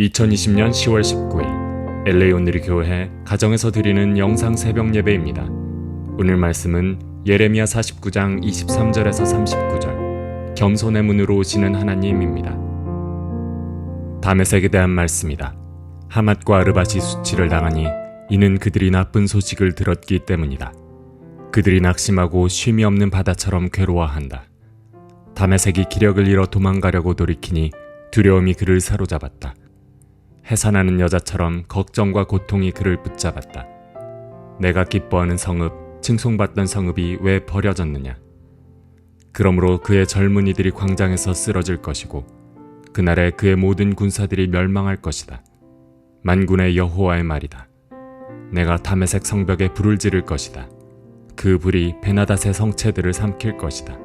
2020년 10월 19일 LA 온누리 교회 가정에서 드리는 영상 새벽 예배입니다. 오늘 말씀은 예레미야 49장 23절에서 39절 겸손의 문으로 오시는 하나님입니다. 다메섹에 대한 말씀이다. 하맛과 아르밧이 수치를 당하니 이는 그들이 나쁜 소식을 들었기 때문이다. 그들이 낙심하고 쉼이 없는 바다처럼 괴로워한다. 다메섹이 기력을 잃어 도망가려고 돌이키니 두려움이 그를 사로잡았다. 해산하는 여자처럼 걱정과 고통이 그를 붙잡았다. 내가 기뻐하는 성읍, 칭송받던 성읍이 왜 버려졌느냐? 그러므로 그의 젊은이들이 광장에서 쓰러질 것이고 그날에 그의 모든 군사들이 멸망할 것이다. 만군의 여호와의 말이다. 내가 다메섹 성벽에 불을 지를 것이다. 그 불이 베나닷의 성체들을 삼킬 것이다.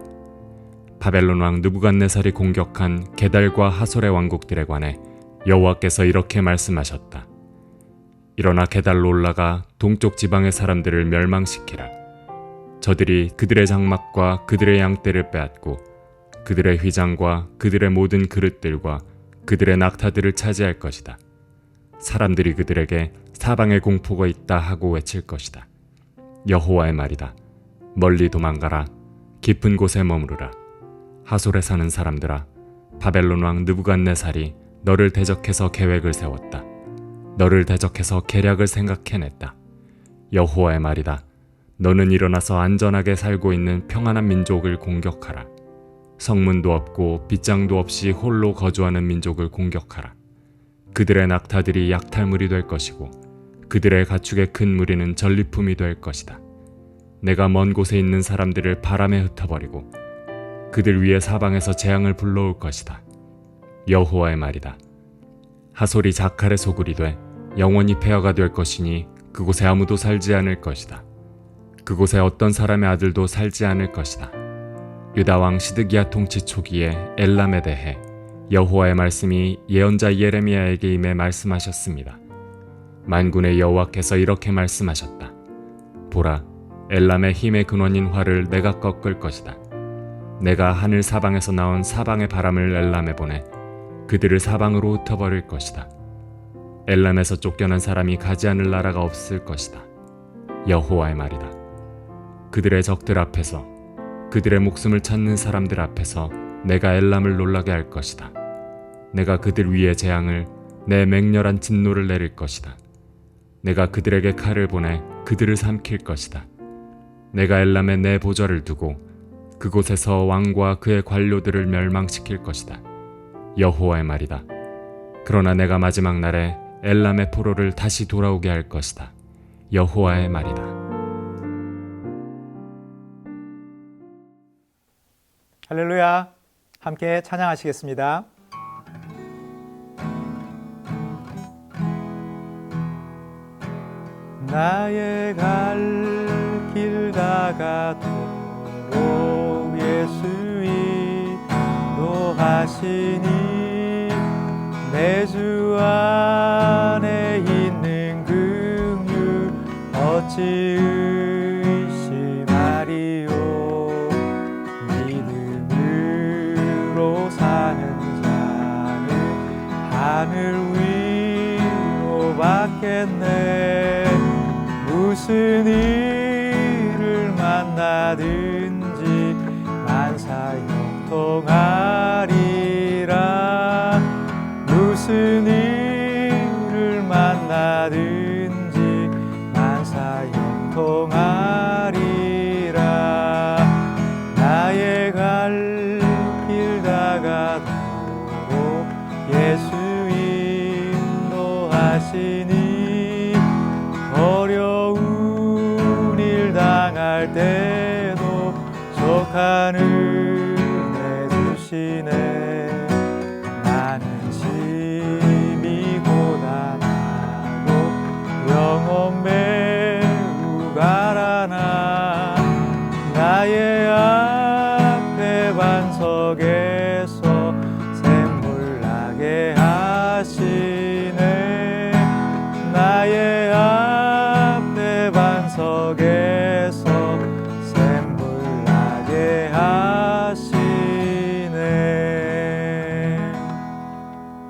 바벨론 왕 느부갓네살이 공격한 게달과 하솔의 왕국들에 관해 여호와께서 이렇게 말씀하셨다. 일어나 게달로 올라가 동쪽 지방의 사람들을 멸망시키라. 저들이 그들의 장막과 그들의 양떼를 빼앗고 그들의 휘장과 그들의 모든 그릇들과 그들의 낙타들을 차지할 것이다. 사람들이 그들에게 사방에 공포가 있다 하고 외칠 것이다. 여호와의 말이다. 멀리 도망가라. 깊은 곳에 머무르라. 하솔에 사는 사람들아, 바벨론 왕 느부갓네살이 너를 대적해서 계획을 세웠다. 너를 대적해서 계략을 생각해냈다. 여호와의 말이다. 너는 일어나서 안전하게 살고 있는 평안한 민족을 공격하라. 성문도 없고 빗장도 없이 홀로 거주하는 민족을 공격하라. 그들의 낙타들이 약탈물이 될 것이고 그들의 가축의 큰 무리는 전리품이 될 것이다. 내가 먼 곳에 있는 사람들을 바람에 흩어버리고 그들 위에 사방에서 재앙을 불러올 것이다. 여호와의 말이다. 하솔이 자칼의 소굴이 돼 영원히 폐허가 될 것이니 그곳에 아무도 살지 않을 것이다. 그곳에 어떤 사람의 아들도 살지 않을 것이다. 유다 왕 시드기야 통치 초기에 엘람에 대해 여호와의 말씀이 예언자 예레미야에게 임해 말씀하셨습니다. 만군의 여호와께서 이렇게 말씀하셨다. 보라, 엘람의 힘의 근원인 활을 내가 꺾을 것이다. 내가 하늘 사방에서 나온 사방의 바람을 엘람에 보내 그들을 사방으로 흩어버릴 것이다. 엘람에서 쫓겨난 사람이 가지 않을 나라가 없을 것이다. 여호와의 말이다. 그들의 적들 앞에서 그들의 목숨을 찾는 사람들 앞에서 내가 엘람을 놀라게 할 것이다. 내가 그들 위에 재앙을 내 맹렬한 진노를 내릴 것이다. 내가 그들에게 칼을 보내 그들을 삼킬 것이다. 내가 엘람에 내 보좌를 두고 그곳에서 왕과 그의 관료들을 멸망시킬 것이다. 여호와의 말이다. 그러나 내가 마지막 날에 엘람의 포로를 다시 돌아오게 할 것이다. 여호와의 말이다. 할렐루야. 함께 찬양하시겠습니다. 나의 갈 길 다가도록 예수이 노 하시니 내 주 안에 있는 긍휼 어찌 의심하리요 믿음으로 사는 자는 하늘 위로 받겠네. 무슨 인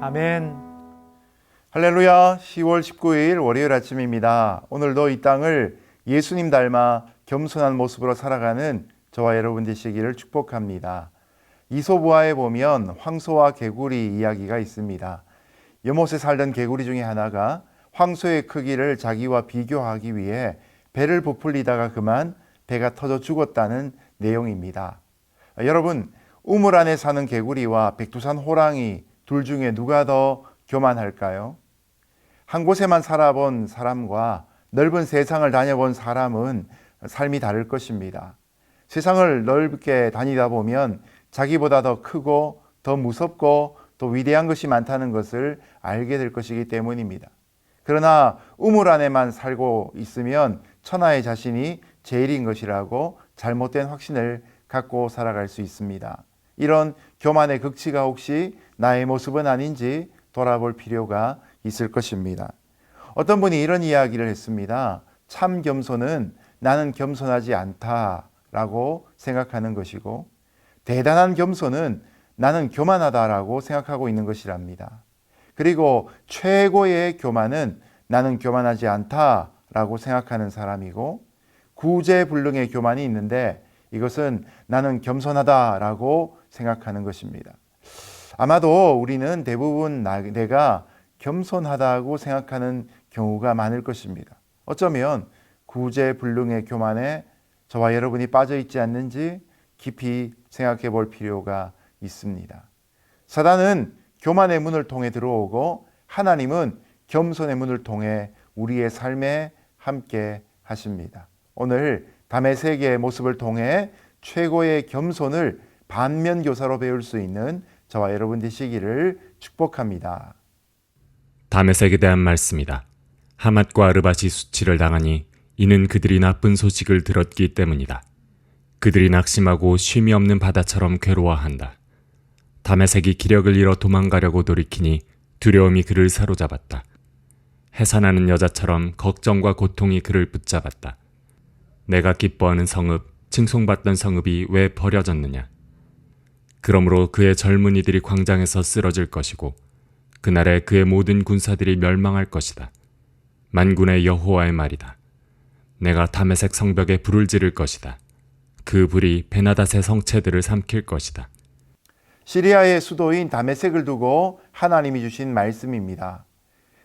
아멘 할렐루야 10월 19일 월요일 아침입니다. 오늘도 이 땅을 예수님 닮아 겸손한 모습으로 살아가는 저와 여러분 되시기를 축복합니다. 이소부화에 보면 황소와 개구리 이야기가 있습니다. 연못에 살던 개구리 중에 하나가 황소의 크기를 자기와 비교하기 위해 배를 부풀리다가 그만 배가 터져 죽었다는 내용입니다. 여러분, 우물 안에 사는 개구리와 백두산 호랑이 둘 중에 누가 더 교만할까요? 한 곳에만 살아본 사람과 넓은 세상을 다녀본 사람은 삶이 다를 것입니다. 세상을 넓게 다니다 보면 자기보다 더 크고 더 무섭고 또 위대한 것이 많다는 것을 알게 될 것이기 때문입니다. 그러나 우물 안에만 살고 있으면 천하의 자신이 제일인 것이라고 잘못된 확신을 갖고 살아갈 수 있습니다. 이런 교만의 극치가 혹시 나의 모습은 아닌지 돌아볼 필요가 있을 것입니다. 어떤 분이 이런 이야기를 했습니다. 참 겸손은 나는 겸손하지 않다라고 생각하는 것이고 대단한 겸손은 나는 교만하다라고 생각하고 있는 것이랍니다. 그리고 최고의 교만은 나는 교만하지 않다라고 생각하는 사람이고 구제불능의 교만이 있는데 이것은 나는 겸손하다라고 생각하는 것입니다. 아마도 우리는 대부분 나- 내가 겸손하다고 생각하는 경우가 많을 것입니다. 어쩌면 구제불능의 교만에 저와 여러분이 빠져 있지 않는지 깊이 생각해 볼 필요가 있습니다. 사단은 교만의 문을 통해 들어오고 하나님은 겸손의 문을 통해 우리의 삶에 함께 하십니다. 오늘 담의 세계의 모습을 통해 최고의 겸손을 반면 교사로 배울 수 있는 저와 여러분 되시기를 축복합니다. 다메섹에 대한 말씀이다. 하맛과 아르밧이 수치를 당하니 이는 그들이 나쁜 소식을 들었기 때문이다. 그들이 낙심하고 쉼이 없는 바다처럼 괴로워한다. 다메섹이 기력을 잃어 도망가려고 돌이키니 두려움이 그를 사로잡았다. 해산하는 여자처럼 걱정과 고통이 그를 붙잡았다. 내가 기뻐하는 성읍, 칭송받던 성읍이 왜 버려졌느냐? 그러므로 그의 젊은이들이 광장에서 쓰러질 것이고 그날에 그의 모든 군사들이 멸망할 것이다. 만군의 여호와의 말이다. 내가 다메섹 성벽에 불을 지를 것이다. 그 불이 베나닷의 성체들을 삼킬 것이다. 시리아의 수도인 다메섹을 두고 하나님이 주신 말씀입니다.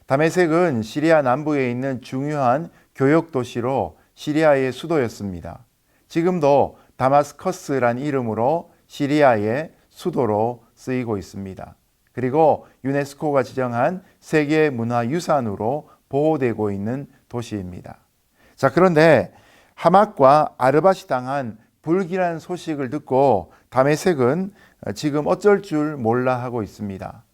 다메섹은 시리아 남부에 있는 중요한 교역 도시로 시리아의 수도였습니다. 지금도 다마스커스란 이름으로 시리아의 수도로 쓰이고 있습니다. 그리고 유네스코가 지정한 세계 문화 유산으로 보호되고 있는 도시입니다. 자, 그런데 하맛과 아르밧이 당한 불길한 소식을 듣고 다메섹은 지금 어쩔 줄 몰라 하고 있습니다.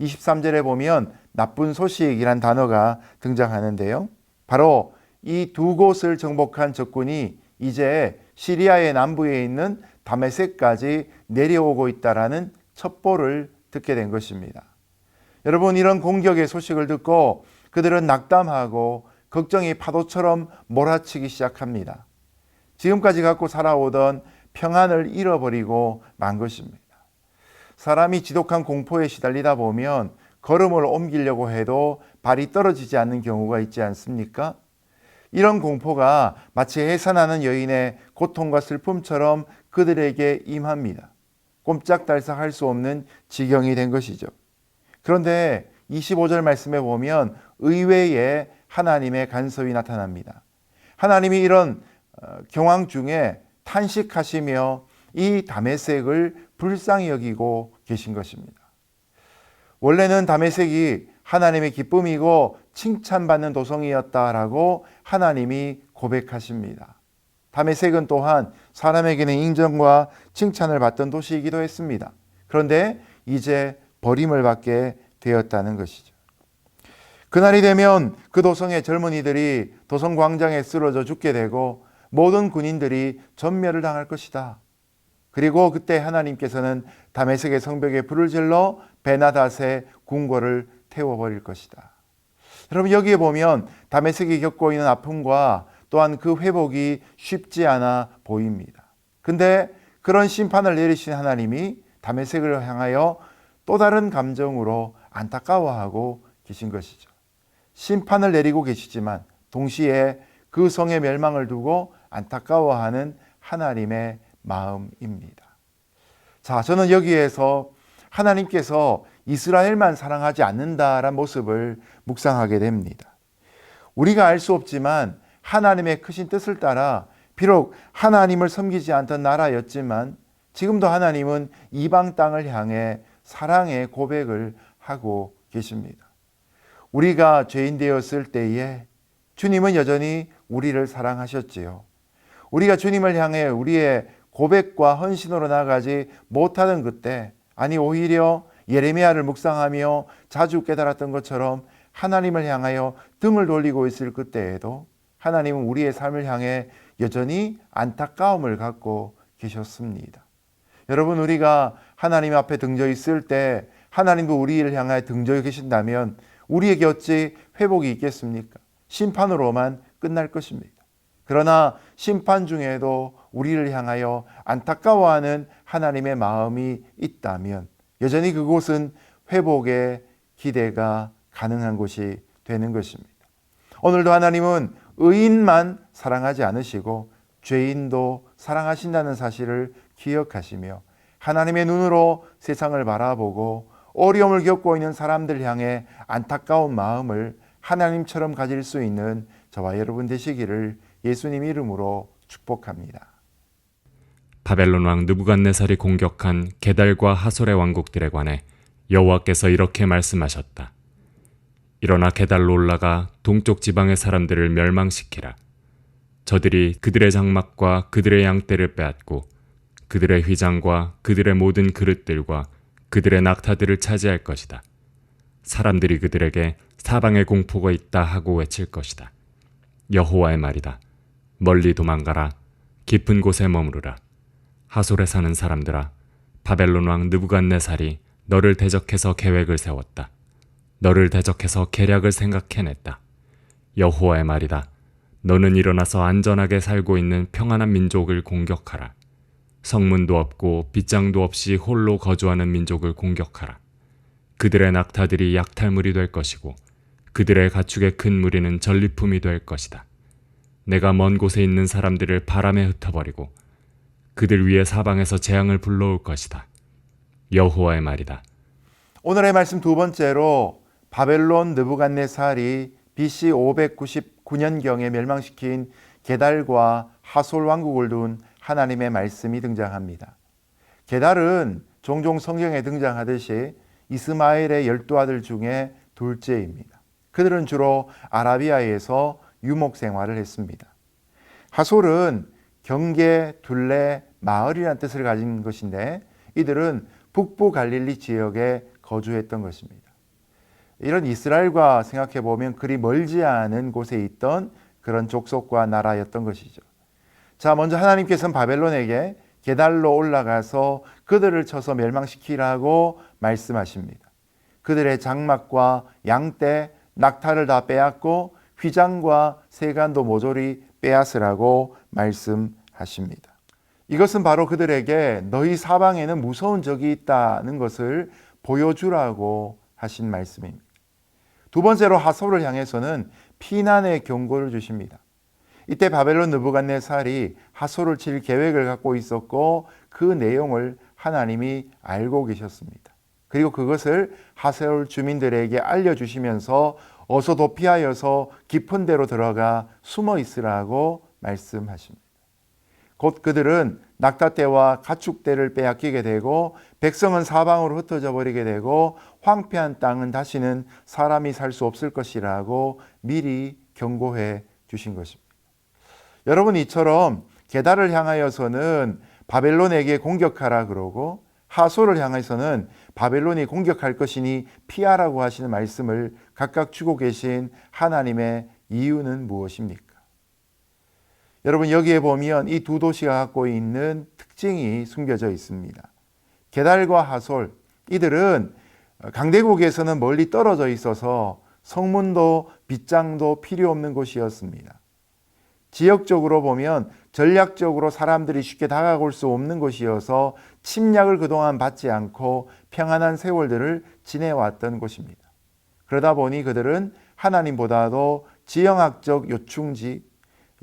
23절에 보면 나쁜 소식이란 단어가 등장하는데요. 바로 이 두 곳을 정복한 적군이 이제 시리아의 남부에 있는 다메섹까지 내려오고 있다라는 첩보를 듣게 된 것입니다. 여러분 이런 공격의 소식을 듣고 그들은 낙담하고 걱정이 파도처럼 몰아치기 시작합니다. 지금까지 갖고 살아오던 평안을 잃어버리고 만 것입니다. 사람이 지독한 공포에 시달리다 보면 걸음을 옮기려고 해도 발이 떨어지지 않는 경우가 있지 않습니까? 이런 공포가 마치 해산하는 여인의 고통과 슬픔처럼 그들에게 임합니다. 꼼짝달싹 할 수 없는 지경이 된 것이죠. 그런데 25절 말씀에 보면 의외의 하나님의 간섭이 나타납니다. 하나님이 이런 어, 경황 중에 탄식하시며 이 다메섹을 불쌍히 여기고 계신 것입니다. 원래는 다메섹이 하나님의 기쁨이고 칭찬받는 도성이었다라고 하나님이 고백하십니다. 다메섹은 또한 사람에게는 인정과 칭찬을 받던 도시이기도 했습니다. 그런데 이제 버림을 받게 되었다는 것이죠. 그날이 되면 그 도성의 젊은이들이 도성 광장에 쓰러져 죽게 되고 모든 군인들이 전멸을 당할 것이다. 그리고 그때 하나님께서는 다메섹의 성벽에 불을 질러 베나닷의 궁궐을 태워버릴 것이다. 여러분 여기에 보면 다메섹이 겪고 있는 아픔과 또한 그 회복이 쉽지 않아 보입니다. 근데 그런 심판을 내리신 하나님이 다메섹을 향하여 또 다른 감정으로 안타까워하고 계신 것이죠. 심판을 내리고 계시지만 동시에 그 성의 멸망을 두고 안타까워하는 하나님의 마음입니다. 자, 저는 여기에서 하나님께서 이스라엘만 사랑하지 않는다라는 모습을 묵상하게 됩니다. 우리가 알 수 없지만 하나님의 크신 뜻을 따라 비록 하나님을 섬기지 않던 나라였지만 지금도 하나님은 이방 땅을 향해 사랑의 고백을 하고 계십니다. 우리가 죄인 되었을 때에 주님은 여전히 우리를 사랑하셨지요. 우리가 주님을 향해 우리의 고백과 헌신으로 나가지 못하던 그때, 아니 오히려 예레미야를 묵상하며 자주 깨달았던 것처럼 하나님을 향하여 등을 돌리고 있을 그때에도 하나님은 우리의 삶을 향해 여전히 안타까움을 갖고 계셨습니다. 여러분 우리가 하나님 앞에 등져 있을 때 하나님도 우리를 향하여 등져 계신다면 우리에게 어찌 회복이 있겠습니까? 심판으로만 끝날 것입니다. 그러나 심판 중에도 우리를 향하여 안타까워하는 하나님의 마음이 있다면 여전히 그곳은 회복의 기대가 가능한 곳이 되는 것입니다. 오늘도 하나님은 의인만 사랑하지 않으시고 죄인도 사랑하신다는 사실을 기억하시며 하나님의 눈으로 세상을 바라보고 어려움을 겪고 있는 사람들 향해 안타까운 마음을 하나님처럼 가질 수 있는 저와 여러분 되시기를 예수님 이름으로 축복합니다. 바벨론 왕 느부갓네살이 공격한 게달과 하솔의 왕국들에 관해 여호와께서 이렇게 말씀하셨다. 일어나 게달로 올라가 동쪽 지방의 사람들을 멸망시키라. 저들이 그들의 장막과 그들의 양떼를 빼앗고 그들의 휘장과 그들의 모든 그릇들과 그들의 낙타들을 차지할 것이다. 사람들이 그들에게 사방에 공포가 있다 하고 외칠 것이다. 여호와의 말이다. 멀리 도망가라. 깊은 곳에 머무르라. 하솔에 사는 사람들아, 바벨론 왕 느부갓네살이 너를 대적해서 계획을 세웠다. 너를 대적해서 계략을 생각해냈다. 여호와의 말이다. 너는 일어나서 안전하게 살고 있는 평안한 민족을 공격하라. 성문도 없고 빗장도 없이 홀로 거주하는 민족을 공격하라. 그들의 낙타들이 약탈물이 될 것이고 그들의 가축의 큰 무리는 전리품이 될 것이다. 내가 먼 곳에 있는 사람들을 바람에 흩어버리고 그들 위에 사방에서 재앙을 불러올 것이다. 여호와의 말이다. 오늘의 말씀 두 번째로 바벨론 느부갓네살이 BC 599년경에 멸망시킨 게달과 하솔 왕국을 둔 하나님의 말씀이 등장합니다. 게달은 종종 성경에 등장하듯이 이스마엘의 열두 아들 중에 둘째입니다. 그들은 주로 아라비아에서 유목 생활을 했습니다. 하솔은 경계, 둘레, 마을이라는 뜻을 가진 것인데 이들은 북부 갈릴리 지역에 거주했던 것입니다. 이런 이스라엘과 생각해 보면 그리 멀지 않은 곳에 있던 그런 족속과 나라였던 것이죠. 자, 먼저 하나님께서는 바벨론에게 게달로 올라가서 그들을 쳐서 멸망시키라고 말씀하십니다. 그들의 장막과 양떼, 낙타를 다 빼앗고 휘장과 세간도 모조리 빼앗으라고 말씀하십니다. 이것은 바로 그들에게 너희 사방에는 무서운 적이 있다는 것을 보여주라고 하신 말씀입니다. 두 번째로 하솔을 향해서는 피난의 경고를 주십니다. 이때 바벨론 느부갓네살이 하솔을 칠 계획을 갖고 있었고 그 내용을 하나님이 알고 계셨습니다. 그리고 그것을 하솔 주민들에게 알려주시면서 어서 도피하여서 깊은 데로 들어가 숨어 있으라고 말씀하십니다. 곧 그들은 낙타 떼와 가축 떼를 빼앗기게 되고 백성은 사방으로 흩어져 버리게 되고 황폐한 땅은 다시는 사람이 살 수 없을 것이라고 미리 경고해 주신 것입니다. 여러분 이처럼 게달을 향하여서는 바벨론에게 공격하라 그러고 하솔을 향해서는 바벨론이 공격할 것이니 피하라고 하시는 말씀을 각각 주고 계신 하나님의 이유는 무엇입니까? 여러분 여기에 보면 이 두 도시가 갖고 있는 특징이 숨겨져 있습니다. 게달과 하솔 이들은 강대국에서는 멀리 떨어져 있어서 성문도 빗장도 필요 없는 곳이었습니다. 지역적으로 보면 전략적으로 사람들이 쉽게 다가올 수 없는 곳이어서 침략을 그동안 받지 않고 평안한 세월들을 지내왔던 곳입니다. 그러다 보니 그들은 하나님보다도 지형학적 요충지,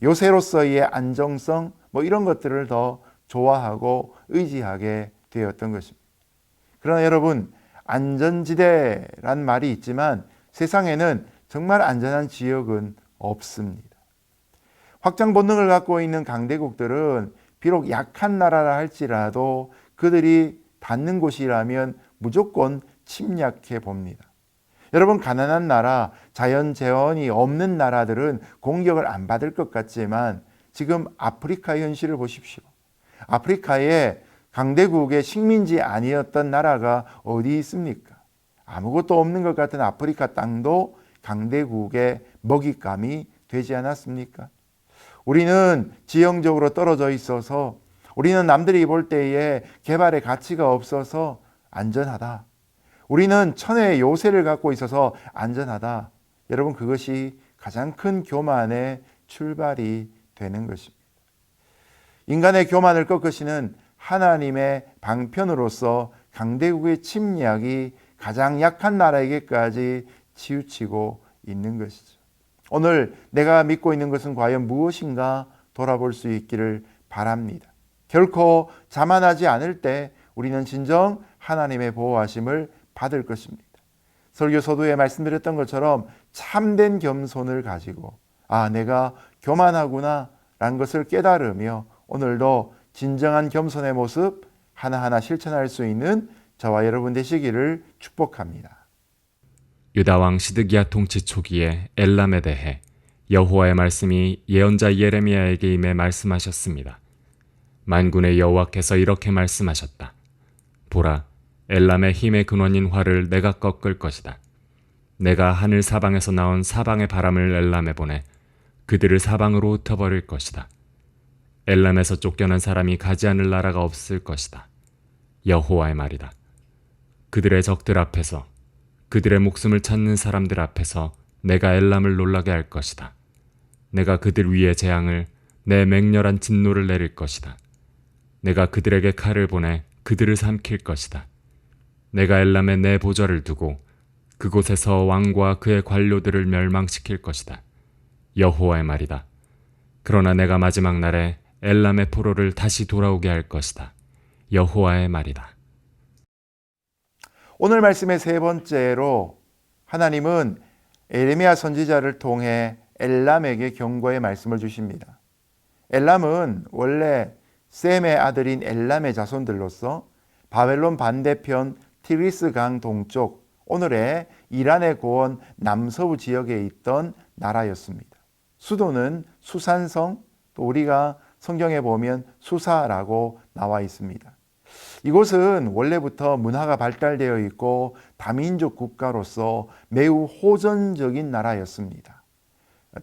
요새로서의 안정성 뭐 이런 것들을 더 좋아하고 의지하게 되었던 것입니다. 그러나 여러분 안전지대란 말이 있지만 세상에는 정말 안전한 지역은 없습니다. 확장 본능을 갖고 있는 강대국들은 비록 약한 나라라 할지라도 그들이 닿는 곳이라면 무조건 침략해 봅니다. 여러분 가난한 나라, 자연 재원이 없는 나라들은 공격을 안 받을 것 같지만 지금 아프리카 현실을 보십시오. 아프리카에 강대국의 식민지 아니었던 나라가 어디 있습니까? 아무것도 없는 것 같은 아프리카 땅도 강대국의 먹잇감이 되지 않았습니까? 우리는 지형적으로 떨어져 있어서 우리는 남들이 볼 때에 개발의 가치가 없어서 안전하다. 우리는 천혜의 요새를 갖고 있어서 안전하다. 여러분 그것이 가장 큰 교만의 출발이 되는 것입니다. 인간의 교만을 꺾으시는 하나님의 방편으로서 강대국의 침략이 가장 약한 나라에게까지 치우치고 있는 것이죠. 오늘 내가 믿고 있는 것은 과연 무엇인가 돌아볼 수 있기를 바랍니다. 결코 자만하지 않을 때 우리는 진정 하나님의 보호하심을 받을 것입니다. 설교 서두에 말씀드렸던 것처럼 참된 겸손을 가지고 아 내가 교만하구나 라는 것을 깨달으며 오늘도 진정한 겸손의 모습 하나하나 실천할 수 있는 저와 여러분 되시기를 축복합니다. 유다 왕 시드기야 통치 초기에 엘람에 대해 여호와의 말씀이 예언자 예레미야에게 임해 말씀하셨습니다. 만군의 여호와께서 이렇게 말씀하셨다. 보라, 엘람의 힘의 근원인 화를 내가 꺾을 것이다. 내가 하늘 사방에서 나온 사방의 바람을 엘람에 보내 그들을 사방으로 흩어버릴 것이다. 엘람에서 쫓겨난 사람이 가지 않을 나라가 없을 것이다. 여호와의 말이다. 그들의 적들 앞에서 그들의 목숨을 찾는 사람들 앞에서 내가 엘람을 놀라게 할 것이다. 내가 그들 위에 재앙을 내 맹렬한 진노를 내릴 것이다. 내가 그들에게 칼을 보내 그들을 삼킬 것이다. 내가 엘람에 내 보좌를 두고 그곳에서 왕과 그의 관료들을 멸망시킬 것이다. 여호와의 말이다. 그러나 내가 마지막 날에 엘람의 포로를 다시 돌아오게 할 것이다. 여호와의 말이다. 오늘 말씀의 세 번째로 하나님은 에레미야 선지자를 통해 엘람에게 경고의 말씀을 주십니다. 엘람은 원래 셈의 아들인 엘람의 자손들로서 바벨론 반대편 티리스 강 동쪽 오늘의 이란의 고원 남서부 지역에 있던 나라였습니다. 수도는 수산성 또 우리가 성경에 보면 수사라고 나와 있습니다. 이곳은 원래부터 문화가 발달되어 있고 다민족 국가로서 매우 호전적인 나라였습니다.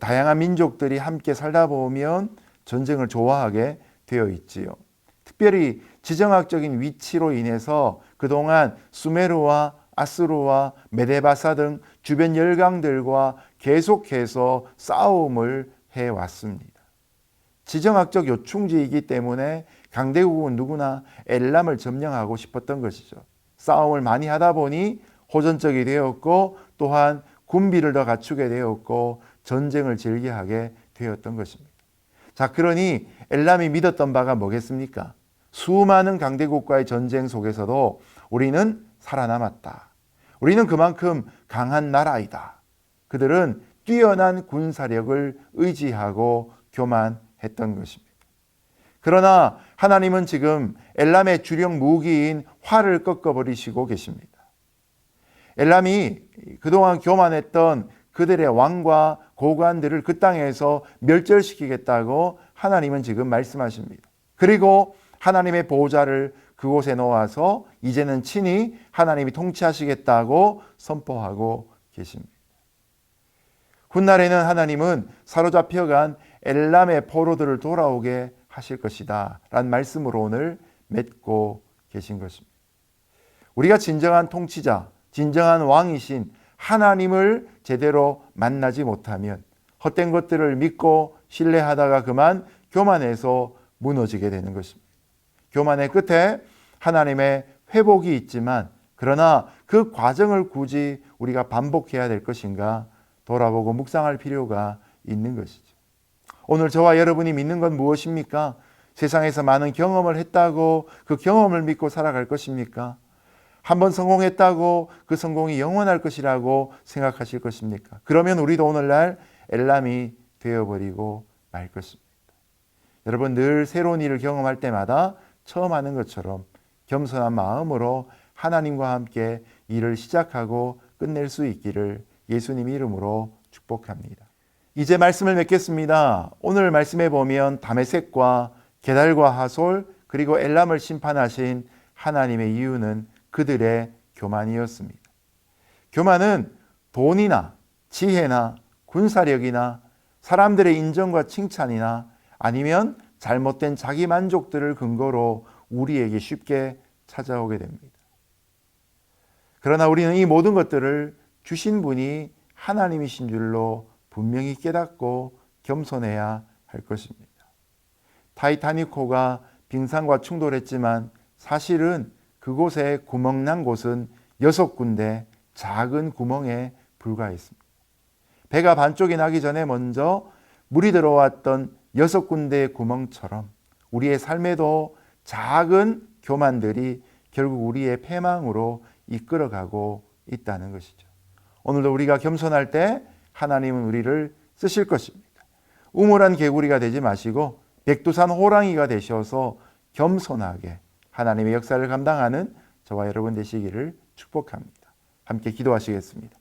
다양한 민족들이 함께 살다 보면 전쟁을 좋아하게 되어 있지요. 특별히 지정학적인 위치로 인해서 그동안 수메르와 아스루와 메데바사 등 주변 열강들과 계속해서 싸움을 해왔습니다. 지정학적 요충지이기 때문에 강대국은 누구나 엘람을 점령하고 싶었던 것이죠. 싸움을 많이 하다 보니 호전적이 되었고 또한 군비를 더 갖추게 되었고 전쟁을 즐겨하게 되었던 것입니다. 자, 그러니 엘람이 믿었던 바가 뭐겠습니까? 수많은 강대국과의 전쟁 속에서도 우리는 살아남았다. 우리는 그만큼 강한 나라이다. 그들은 뛰어난 군사력을 의지하고 교만했던 것입니다. 그러나 하나님은 지금 엘람의 주력 무기인 활을 꺾어버리시고 계십니다. 엘람이 그동안 교만했던 그들의 왕과 고관들을 그 땅에서 멸절시키겠다고 하나님은 지금 말씀하십니다. 그리고 하나님의 보호자를 그곳에 놓아서 이제는 친히 하나님이 통치하시겠다고 선포하고 계십니다. 훗날에는 하나님은 사로잡혀간 엘람의 포로들을 돌아오게 하실 것이다. 라는 말씀으로 오늘 맺고 계신 것입니다. 우리가 진정한 통치자, 진정한 왕이신 하나님을 제대로 만나지 못하면 헛된 것들을 믿고 신뢰하다가 그만 교만해서 무너지게 되는 것입니다. 교만의 끝에 하나님의 회복이 있지만 그러나 그 과정을 굳이 우리가 반복해야 될 것인가 돌아보고 묵상할 필요가 있는 것이죠. 오늘 저와 여러분이 믿는 건 무엇입니까? 세상에서 많은 경험을 했다고 그 경험을 믿고 살아갈 것입니까? 한번 성공했다고 그 성공이 영원할 것이라고 생각하실 것입니까? 그러면 우리도 오늘날 엘람이 되어버리고 말 것입니다. 여러분 늘 새로운 일을 경험할 때마다 처음 하는 것처럼 겸손한 마음으로 하나님과 함께 일을 시작하고 끝낼 수 있기를 예수님 이름으로 축복합니다. 이제 말씀을 맺겠습니다. 오늘 말씀에 보면 다메섹과 게달과 하솔 그리고 엘람을 심판하신 하나님의 이유는 그들의 교만이었습니다. 교만은 돈이나 지혜나 군사력이나 사람들의 인정과 칭찬이나 아니면 잘못된 자기 만족들을 근거로 우리에게 쉽게 찾아오게 됩니다. 그러나 우리는 이 모든 것들을 주신 분이 하나님이신 줄로 분명히 깨닫고 겸손해야 할 것입니다. 타이타닉호가 빙산과 충돌했지만 사실은 그곳에 구멍 난 곳은 여섯 군데 작은 구멍에 불과했습니다. 배가 반쪽이 나기 전에 먼저 물이 들어왔던 여섯 군데의 구멍처럼 우리의 삶에도 작은 교만들이 결국 우리의 패망으로 이끌어가고 있다는 것이죠. 오늘도 우리가 겸손할 때 하나님은 우리를 쓰실 것입니다. 우물한 개구리가 되지 마시고 백두산 호랑이가 되셔서 겸손하게 하나님의 역사를 감당하는 저와 여러분 되시기를 축복합니다. 함께 기도하시겠습니다.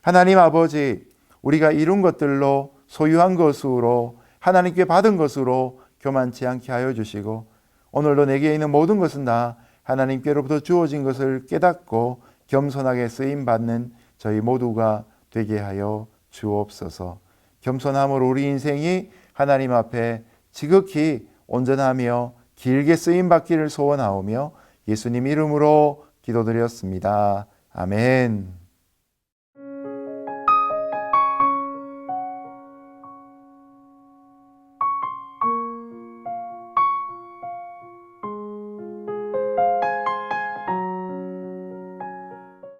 하나님 아버지, 우리가 이룬 것들로 소유한 것으로 하나님께 받은 것으로 교만치 않게 하여 주시고 오늘도 내게 있는 모든 것은 다 하나님께로부터 주어진 것을 깨닫고 겸손하게 쓰임 받는 저희 모두가 되게 하여 주옵소서. 겸손함으로 우리 인생이 하나님 앞에 지극히 온전하며 길게 쓰임 받기를 소원하오며 예수님 이름으로 기도드렸습니다. 아멘.